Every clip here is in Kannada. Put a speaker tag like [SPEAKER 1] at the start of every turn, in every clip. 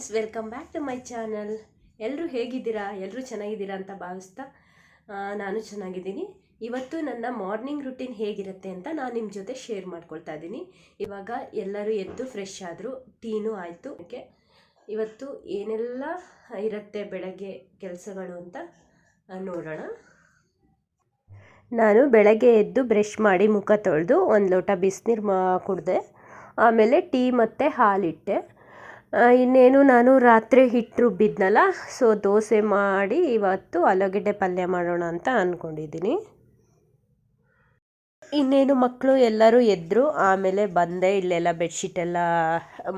[SPEAKER 1] Friends welcome back to my channel ಎಲ್ಲರೂ ಹೇಗಿದ್ದೀರಾ? ಎಲ್ಲರೂ ಚೆನ್ನಾಗಿದ್ದೀರಾ ಅಂತ ಭಾವಿಸ್ತಾ ನಾನು ಚೆನ್ನಾಗಿದ್ದೀನಿ. ಇವತ್ತು ನನ್ನ ಮಾರ್ನಿಂಗ್ ರುಟೀನ್ ಹೇಗಿರುತ್ತೆ ಅಂತ ನಾನು ನಿಮ್ಮ ಜೊತೆ ಶೇರ್ ಮಾಡ್ಕೊಳ್ತಾ ಇದ್ದೀನಿ. ಇವಾಗ ಎಲ್ಲರೂ ಎದ್ದು ಫ್ರೆಶ್ ಆದರೂ, ಟೀನೂ ಆಯಿತು. ಓಕೆ? ಇವತ್ತು ಏನೆಲ್ಲ ಇರುತ್ತೆ ಬೆಳಗ್ಗೆ ಕೆಲಸಗಳು ಅಂತ ನೋಡೋಣ. ನಾನು ಬೆಳಗ್ಗೆ ಎದ್ದು ಬ್ರಷ್ ಮಾಡಿ ಮುಖ ತೊಳೆದು ಒಂದು ಲೋಟ ಬಿಸಿನೀರು ಕುಡಿದೆ, ಆಮೇಲೆ ಟೀ ಮತ್ತು ಹಾಲಿಟ್ಟೆ. ಇನ್ನೇನು ನಾನು ರಾತ್ರಿ ಹಿಟ್ಟು ರುಬ್ಬಿದ್ನಲ್ಲ, ಸೊ ದೋಸೆ ಮಾಡಿ ಇವತ್ತು ಆಲೂಗಡ್ಡೆ ಪಲ್ಯ ಮಾಡೋಣ ಅಂತ ಅಂದ್ಕೊಂಡಿದ್ದೀನಿ ಇನ್ನೇನು ಮಕ್ಕಳು ಎಲ್ಲರೂ ಎದ್ದರು ಆಮೇಲೆ ಬಂದೆ, ಇಲ್ಲೆಲ್ಲ ಬೆಡ್ಶೀಟ್ ಎಲ್ಲ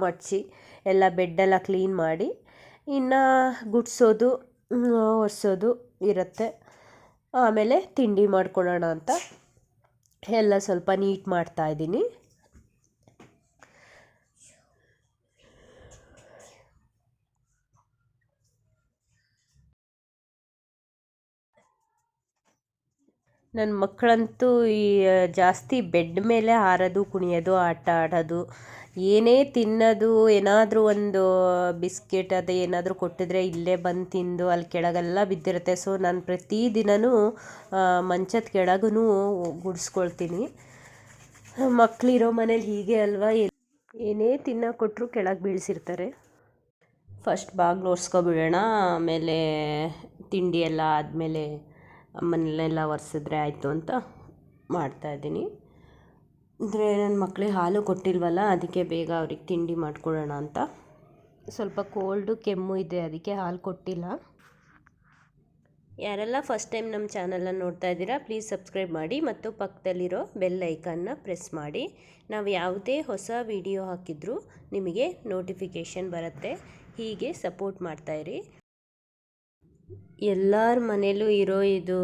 [SPEAKER 1] ಮಡಚಿ ಎಲ್ಲ ಬೆಡ್ಡೆಲ್ಲ ಕ್ಲೀನ್ ಮಾಡಿ, ಇನ್ನು ಗುಡಿಸೋದು ಒರೆಸೋದು ಇರುತ್ತೆ. ಆಮೇಲೆ ತಿಂಡಿ ಮಾಡ್ಕೊಳ್ಳೋಣ ಅಂತ ಎಲ್ಲ ಸ್ವಲ್ಪ ನೀಟ್ ಮಾಡ್ತಾ ನನ್ನ ಮಕ್ಕಳಂತೂ ಈ ಜಾಸ್ತಿ ಬೆಡ್ ಮೇಲೆ ಹಾರೋದು, ಕುಣಿಯೋದು, ಆಟ ಆಡೋದು, ಏನೇ ತಿನ್ನೋದು, ಏನಾದರೂ ಒಂದು ಬಿಸ್ಕೆಟ್ ಅದು ಏನಾದರೂ ಕೊಟ್ಟಿದ್ರೆ ಇಲ್ಲೇ ಬಂದು ತಿಂದು ಅಲ್ಲಿ ಕೆಳಗೆಲ್ಲ ಬಿದ್ದಿರುತ್ತೆ. ಸೊ, ನಾನು ಪ್ರತಿದಿನವೂ ಮಂಚದ ಕೆಳಗೂ ಗುಡಿಸ್ಕೊಳ್ತೀನಿ. ಮಕ್ಕಳಿರೋ ಮನೇಲಿ ಹೀಗೆ ಅಲ್ವಾ? ಏನೇ ತಿನ್ನೋ ಕೊಟ್ಟರು ಕೆಳಗೆ ಬೀಳಿಸಿರ್ತಾರೆ. ಫಸ್ಟ್ ಬಾಗ್ಲು ಒರೆಸ್ಕೊಬಿಡೋಣ, ಆಮೇಲೆ ತಿಂಡಿ ಎಲ್ಲ ಆದಮೇಲೆ ಮನೆಯಲ್ಲೆಲ್ಲ ಒರೆಸಿದ್ರೆ ಆಯಿತು ಅಂತ ಮಾಡ್ತಾಯಿದ್ದೀನಿ ಅಂದರೆ ನನ್ನ ಮಕ್ಕಳಿಗೆ ಹಾಲು ಕೊಟ್ಟಿಲ್ವಲ್ಲ, ಅದಕ್ಕೆ ಬೇಗ ಅವ್ರಿಗೆ ತಿಂಡಿ ಮಾಡಿಕೊಡೋಣ ಅಂತ. ಸ್ವಲ್ಪ ಕೋಲ್ಡು ಕೆಮ್ಮು ಇದೆ, ಅದಕ್ಕೆ ಹಾಲು ಕೊಟ್ಟಿಲ್ಲ. ಯಾರೆಲ್ಲ ಫಸ್ಟ್ ಟೈಮ್ ನಮ್ಮ ಚಾನಲನ್ನು ನೋಡ್ತಾ ಇದ್ದೀರಾ ಪ್ಲೀಸ್ ಸಬ್ಸ್ಕ್ರೈಬ್ ಮಾಡಿ ಮತ್ತು ಪಕ್ಕದಲ್ಲಿರೋ ಬೆಲ್ ಐಕನ್ನ ಪ್ರೆಸ್ ಮಾಡಿ. ನಾವು ಯಾವುದೇ ಹೊಸ ವಿಡಿಯೋ ಹಾಕಿದರೂ ನಿಮಗೆ ನೋಟಿಫಿಕೇಷನ್ ಬರುತ್ತೆ. ಹೀಗೆ ಸಪೋರ್ಟ್ ಮಾಡ್ತಾಯಿರಿ ಎಲ್ಲರ ಮನೆಯಲ್ಲೂ ಇರೋ ಇದು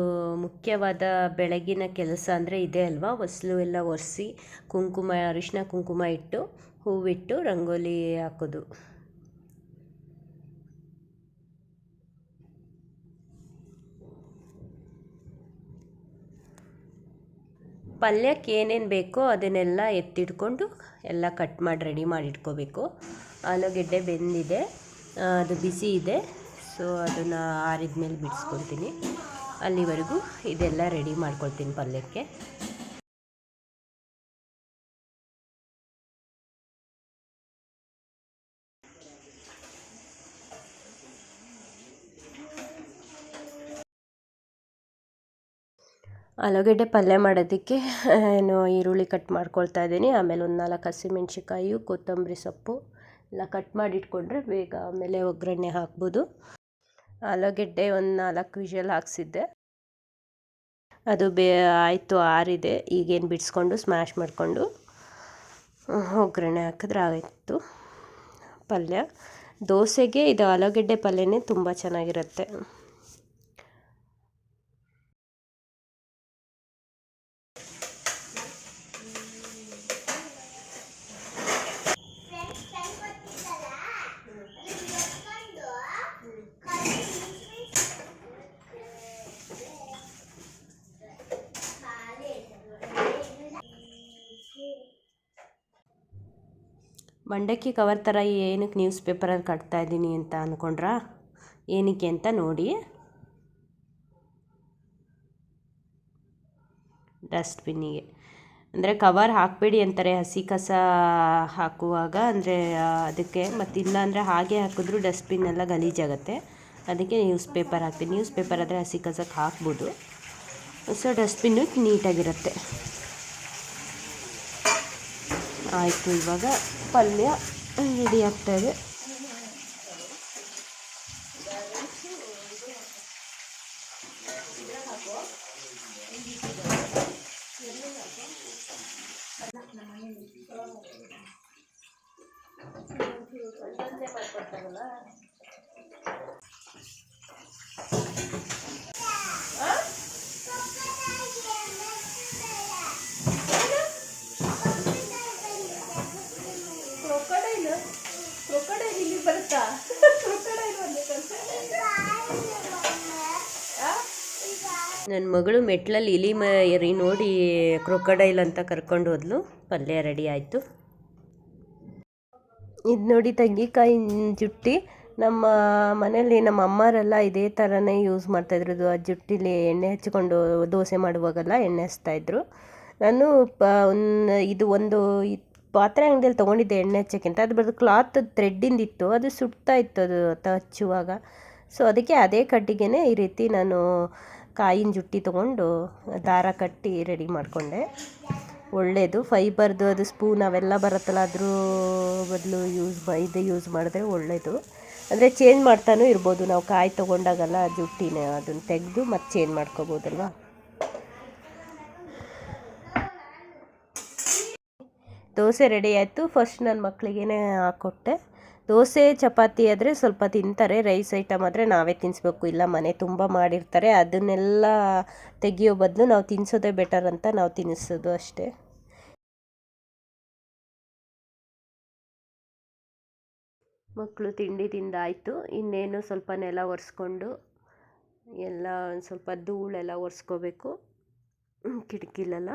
[SPEAKER 1] ಮುಖ್ಯವಾದ ಬೆಳಗಿನ ಕೆಲಸ ಅಂದರೆ ಇದೆ ಅಲ್ವಾ? ಹೊಸ್ಲು ಎಲ್ಲ ಒರೆಸಿ ಕುಂಕುಮ ಅರಿಶಿನ ಕುಂಕುಮ ಇಟ್ಟು ಹೂವಿಟ್ಟು ರಂಗೋಲಿ ಹಾಕೋದು. ಪಲ್ಯಕ್ಕೆ ಏನೇನು ಬೇಕೋ ಅದನ್ನೆಲ್ಲ ಎತ್ತಿಟ್ಕೊಂಡು ಎಲ್ಲ ಕಟ್ ಮಾಡಿ, ರೆಡಿ ಮಾಡಿ ಇಟ್ಕೋಬೇಕು. ಆಲೂಗೆಡ್ಡೆ ಬೆಂದಿದೆ ಅದು ಬಿಸಿ ಇದೆ. ಸೊ ಅದನ್ನು ಆರಿದ ಮೇಲೆ ಬಿಡಿಸ್ಕೊತೀನಿ ಅಲ್ಲಿವರೆಗೂ ಇದೆಲ್ಲ ರೆಡಿ ಮಾಡ್ಕೊಳ್ತೀನಿ ಪಲ್ಯಕ್ಕೆ. ಆಲೂಗಡ್ಡೆ ಪಲ್ಯ ಮಾಡೋದಕ್ಕೆ ಏನು ಈರುಳ್ಳಿ ಕಟ್ ಮಾಡ್ಕೊಳ್ತಾ ಇದ್ದೀನಿ. ಆಮೇಲೆ ಒಂದು ನಾಲ್ಕು ಹಸಿಮೆಣ್ಸಿಕಾಯಿ ಕೊತ್ತಂಬರಿ ಸೊಪ್ಪು ಎಲ್ಲ ಕಟ್ ಮಾಡಿ ಇಟ್ಕೊಂಡ್ರೆ ಬೇಗ ಆಮೇಲೆ ಒಗ್ಗರಣೆ ಹಾಕ್ಬೋದು. ಆಲೂಗೆಡ್ಡೆ ಒಂದು ನಾಲ್ಕು ವಿಷಲ್ ಹಾಕ್ಸಿದ್ದೆ. ಅದು ಬೇ, ಆಯಿತು ಆರಿದೆ. ಈಗೇನು ಬಿಡಿಸ್ಕೊಂಡು ಸ್ಮ್ಯಾಶ್ ಮಾಡಿಕೊಂಡು ಒಗ್ಗರಣೆ ಹಾಕಿದ್ರೆ ಆಯಿತು. ಪಲ್ಯ. ದೋಸೆಗೆ ಇದು ಆಲೂಗೆಡ್ಡೆ ಪಲ್ಯನೇ ತುಂಬ ಚೆನ್ನಾಗಿರುತ್ತೆ. ಮಂಡಕ್ಕಿ ಕವರ್ ಥರ ಏನಕ್ಕೆ ನ್ಯೂಸ್ ಪೇಪರಲ್ಲಿ ಕಟ್ತಾ ಇದ್ದೀನಿ ಅಂತ ಅಂದ್ಕೊಂಡ್ರಾ ಏನಕ್ಕೆ ಅಂತ ನೋಡಿ. ಡಸ್ಟ್ಬಿನ್ನಿಗೆ. ಅಂದರೆ ಕವರ್ ಹಾಕಬೇಡಿ ಅಂತಾರೆ, ಹಸಿ ಕಸ ಹಾಕುವಾಗ. ಅಂದರೆ ಅದಕ್ಕೆ ಮತ್ತಿಲ್ಲ ಅಂದರೆ ಹಾಗೆ ಹಾಕಿದ್ರೂ ಡಸ್ಟ್ಬಿನ್ ಎಲ್ಲ ಗಲೀಜಾಗುತ್ತೆ. ಅದಕ್ಕೆ ನ್ಯೂಸ್ ಪೇಪರ್ ಹಾಕ್ತೀನಿ. ನ್ಯೂಸ್ ಪೇಪರ್ ಆದರೆ ಹಸಿ ಕಸಕ್ಕೆ ಹಾಕ್ಬೋದು. ಸೊ, ಡಸ್ಟ್ಬಿನ್ನು ನೀಟಾಗಿರುತ್ತೆ. ಆಯಿತು, ಇವಾಗ ಪಲ್ಯ ರೆಡಿ ಆಗ್ತಾಯಿದೆ ಕ್ರೊಕೊಡೈಲ್ ಕ್ರೊಕೊಡೈಲ್ ಇಲ್ಲಿ ಬರುತ್ತಾ ಕ್ರೊಕೊಡೈಲ್ ನನ್ನ ಮಗಳು ಮೆಟ್ಲಲ್ಲಿ ಇಲಿ ಮರಿ ನೋಡಿ ಕ್ರೊಕೊಡೈಲ್ ಅಂತ ಕರ್ಕೊಂಡು ಹೋದ್ಲು. ಪಲ್ಯ ರೆಡಿ ಆಯಿತು. ಇದು ನೋಡಿ ತಂಗಿಕಾಯಿ ಜುಟ್ಟಿ. ನಮ್ಮ ಮನೇಲಿ ನಮ್ಮ ಅಮ್ಮರೆಲ್ಲ ಇದೇ ಥರನೇ ಯೂಸ್ ಮಾಡ್ತಾಯಿದ್ರು ಅದು ಆ ಜುಟ್ಟಿಲಿ ಎಣ್ಣೆ ಹಚ್ಚಿಕೊಂಡು ದೋಸೆ ಮಾಡುವಾಗೆಲ್ಲ ಎಣ್ಣೆ ಹಚ್ತಾಯಿದ್ರು ನಾನು ಪ ಒಂದು ಇದು ಒಂದು ಪಾತ್ರೆ ಅಂಗಡಿಯಲ್ಲಿ ತೊಗೊಂಡಿದ್ದೆ ಎಣ್ಣೆ ಹಚ್ಚೋಕ್ಕಿಂತ. ಅದು ಬರೋದು ಕ್ಲಾತ್ ಥ್ರೆಡ್ಡಿಂದಿತ್ತು ಅದು ಸುಡ್ತಾ ಇತ್ತು ಅದು ಹಚ್ಚುವಾಗ. ಸೊ ಅದಕ್ಕೆ ಅದೇ ಕಟ್ಟಿಗೆನೇ ಈ ರೀತಿ ನಾನು ಕಾಯಿನ ಜುಟ್ಟಿ ತೊಗೊಂಡು ದಾರ ಕಟ್ಟಿ ರೆಡಿ ಮಾಡಿಕೊಂಡೆ. ಒಳ್ಳೆಯದು ಫೈಬರ್ದು ಅದು ಸ್ಪೂನ್ ಅವೆಲ್ಲ ಬರುತ್ತಲ್ಲ, ಅದ್ರ ಬದಲು ಯೂಸ್ ಇದು ಯೂಸ್ ಮಾಡಿದ್ರೆ ಒಳ್ಳೆಯದು ಅಂದರೆ ಚೇಂಜ್ ಮಾಡ್ತಾನೂ ಇರ್ಬೋದು, ನಾವು ಕಾಯಿ ತೊಗೊಂಡಾಗಲ್ಲ ಜುಟ್ಟಿನ, ಅದನ್ನು ತೆಗೆದು ಮತ್ತೆ ಚೇಂಜ್ ಮಾಡ್ಕೋಬೋದಲ್ವ? ದೋಸೆ ರೆಡಿ ಆಯಿತು ಫಸ್ಟ್ ನನ್ನ ಮಕ್ಕಳಿಗೇನೆ ಹಾಕ್ಕೊಟ್ಟೆ ದೋಸೆ, ಚಪಾತಿ ಆದರೆ ಸ್ವಲ್ಪ ತಿಂತಾರೆ, ರೈಸ್ ಐಟಮ್ ಆದರೆ ನಾವೇ ತಿನ್ನಿಸ್ಬೇಕು ಇಲ್ಲ, ಮನೆ ತುಂಬ ಮಾಡಿರ್ತಾರೆ. ಅದನ್ನೆಲ್ಲ ತೆಗಿಯೋ ಬದಲು ನಾವು ತಿನ್ನಿಸೋದೇ ಬೆಟರ್ ಅಂತ ನಾವು ತಿನ್ನಿಸೋದು ಅಷ್ಟೇ. ಮಕ್ಕಳು ತಿಂಡಿ ತಿಂದಾಯಿತು ಇನ್ನೇನು ಸ್ವಲ್ಪ ನೆಲ ಒರೆಸ್ಕೊಂಡು ಎಲ್ಲ ಒಂದು ಸ್ವಲ್ಪ ಧೂಳೆಲ್ಲ ಒರೆಸ್ಕೋಬೇಕು. ಕಿಟಕಿಲೆಲ್ಲ.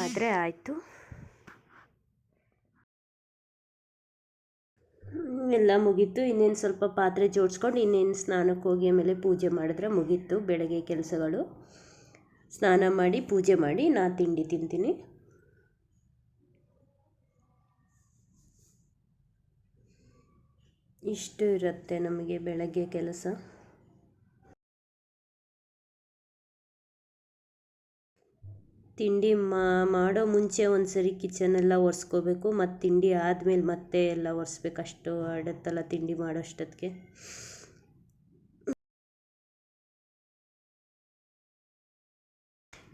[SPEAKER 1] ಆದರೆ ಆಯಿತು. ಎಲ್ಲ ಮುಗೀತು. ಇನ್ನೇನು ಸ್ವಲ್ಪ ಪಾತ್ರೆ ಜೋಡಿಸ್ಕೊಂಡು ಇನ್ನೇನು ಸ್ನಾನಕ್ಕೆ ಹೋಗಿ ಆಮೇಲೆ ಪೂಜೆ ಮಾಡಿದ್ರೆ ಮುಗೀತು ಬೆಳಗ್ಗೆ ಕೆಲಸಗಳು. ಸ್ನಾನ ಮಾಡಿ ಪೂಜೆ ಮಾಡಿ ನಾ ತಿಂಡಿ ತಿಂತೀನಿ. ಇಷ್ಟು ಇರುತ್ತೆ ನಮಗೆ ಬೆಳಗ್ಗೆ ಕೆಲಸ. ತಿಂಡಿ ಮಾಡೋ ಮುಂಚೆ ಒಂದು ಸರಿ ಕಿಚನೆಲ್ಲ ಒರೆಸ್ಕೋಬೇಕು, ಮತ್ತು ತಿಂಡಿ ಆದಮೇಲೆ ಮತ್ತೆ ಎಲ್ಲ ಒರೆಸ್ಬೇಕು. ಅಷ್ಟು ಆಡುತ್ತಲ್ಲ ತಿಂಡಿ ಮಾಡೋಷ್ಟೊತ್ತಿಗೆ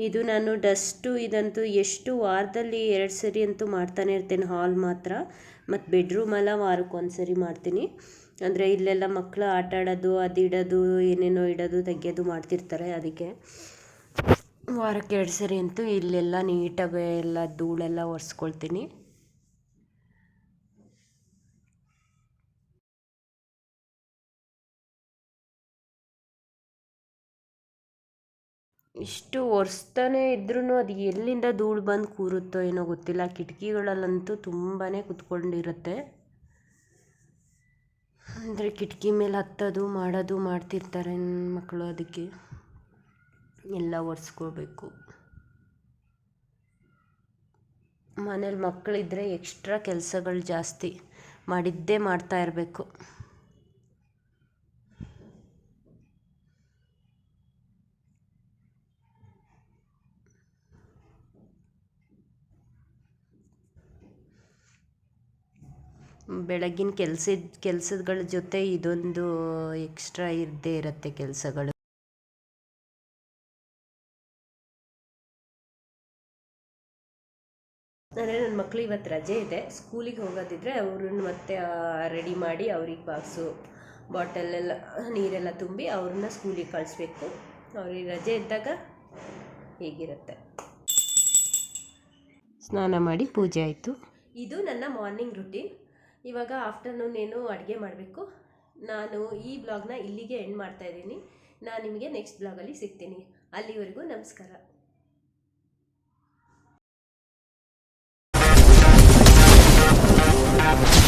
[SPEAKER 1] ಇದು ನಾನು ಡಸ್ಟು, ಇದಂತೂ ಎಷ್ಟು ವಾರದಲ್ಲಿ ಎರಡು ಸರಿ ಅಂತೂ ಮಾಡ್ತಾನೆ ಇರ್ತೇನೆ ಹಾಲ್ ಮಾತ್ರ. ಮತ್ತು ಬೆಡ್ರೂಮೆಲ್ಲ ವಾರಕ್ಕೆ ಒಂದು ಸರಿ ಮಾಡ್ತೀನಿ. ಅಂದರೆ ಇಲ್ಲೆಲ್ಲ ಮಕ್ಕಳು ಆಟ ಆಡೋದು ಅದು ಇಡೋದು ಏನೇನೋ ಇಡೋದು, ತೆಗೆಯೋದು ಮಾಡ್ತಿರ್ತಾರೆ ಅದಕ್ಕೆ. ವಾರಕ್ಕೆ ಎರಡು ಸರಿ ಅಂತೂ ಇಲ್ಲೆಲ್ಲ ನೀಟಾಗಿ ಎಲ್ಲ ಧೂಳೆಲ್ಲ ಒರೆಸ್ಕೊಳ್ತೀನಿ. ಇಷ್ಟು ಒರೆಸ್ತಾನೆ ಇದ್ರೂ ಅದು ಎಲ್ಲಿಂದ ಧೂಳು ಬಂದು ಕೂರುತ್ತೋ ಏನೋ ಗೊತ್ತಿಲ್ಲ. ಕಿಟಕಿಗಳಲ್ಲಂತೂ ತುಂಬಾ ಕುತ್ಕೊಂಡಿರುತ್ತೆ. ಅಂದರೆ ಕಿಟಕಿ ಮೇಲೆ ಹತ್ತೋದು, ಮಾಡೋದು, ಮಾಡ್ತಿರ್ತಾರೆ ಮಕ್ಕಳು ಅದಕ್ಕೆ. ಎಲ್ಲ ಒರೆಸ್ಕೊಳ್ಬೇಕು ಮನೇಲಿ ಮಕ್ಕಳಿದ್ರೆ ಎಕ್ಸ್ಟ್ರಾ ಕೆಲಸಗಳು ಜಾಸ್ತಿ ಮಾಡಿದ್ದೇ ಮಾಡ್ತಾ ಇರಬೇಕು. ಬೆಳಗಿನ ಕೆಲಸದ ಕೆಲಸಗಳ ಜೊತೆ ಇದೊಂದು ಎಕ್ಸ್ಟ್ರಾ ಇದ್ದೇ ಇರುತ್ತೆ ಕೆಲಸಗಳು. ಅಂದರೆ ನನ್ನ ಮಕ್ಕಳು ಇವತ್ತು ರಜೆ ಇದೆ. ಸ್ಕೂಲಿಗೆ ಹೋಗೋದಿದ್ರೆ ಅವ್ರನ್ನ ಮತ್ತೆ ರೆಡಿ ಮಾಡಿ ಅವ್ರಿಗೆ ಬಾಕ್ಸು ಬಾಟಲೆಲ್ಲ ನೀರೆಲ್ಲ ತುಂಬಿ ಅವ್ರನ್ನ ಸ್ಕೂಲಿಗೆ ಕಳಿಸ್ಬೇಕು. ಅವ್ರಿಗೆ ರಜೆ ಇದ್ದಾಗ ಹೀಗಿರುತ್ತೆ. ಸ್ನಾನ ಮಾಡಿ ಪೂಜೆ ಆಯಿತು. ಇದು ನನ್ನ ಮಾರ್ನಿಂಗ್ ರುಟೀನ್. ಇವಾಗ ಆಫ್ಟರ್ನೂನ್ ಏನು ಅಡುಗೆ ಮಾಡಬೇಕು. ನಾನು ಈ ಬ್ಲಾಗ್ನ ಇಲ್ಲಿಗೆ ಎಂಡ್ ಮಾಡ್ತಾ ಇದ್ದೀನಿ. ನಾನು ನಿಮಗೆ ನೆಕ್ಸ್ಟ್ ಬ್ಲಾಗಲ್ಲಿ ಸಿಗ್ತೀನಿ. ಅಲ್ಲಿವರೆಗೂ ನಮಸ್ಕಾರ.
[SPEAKER 2] Yeah.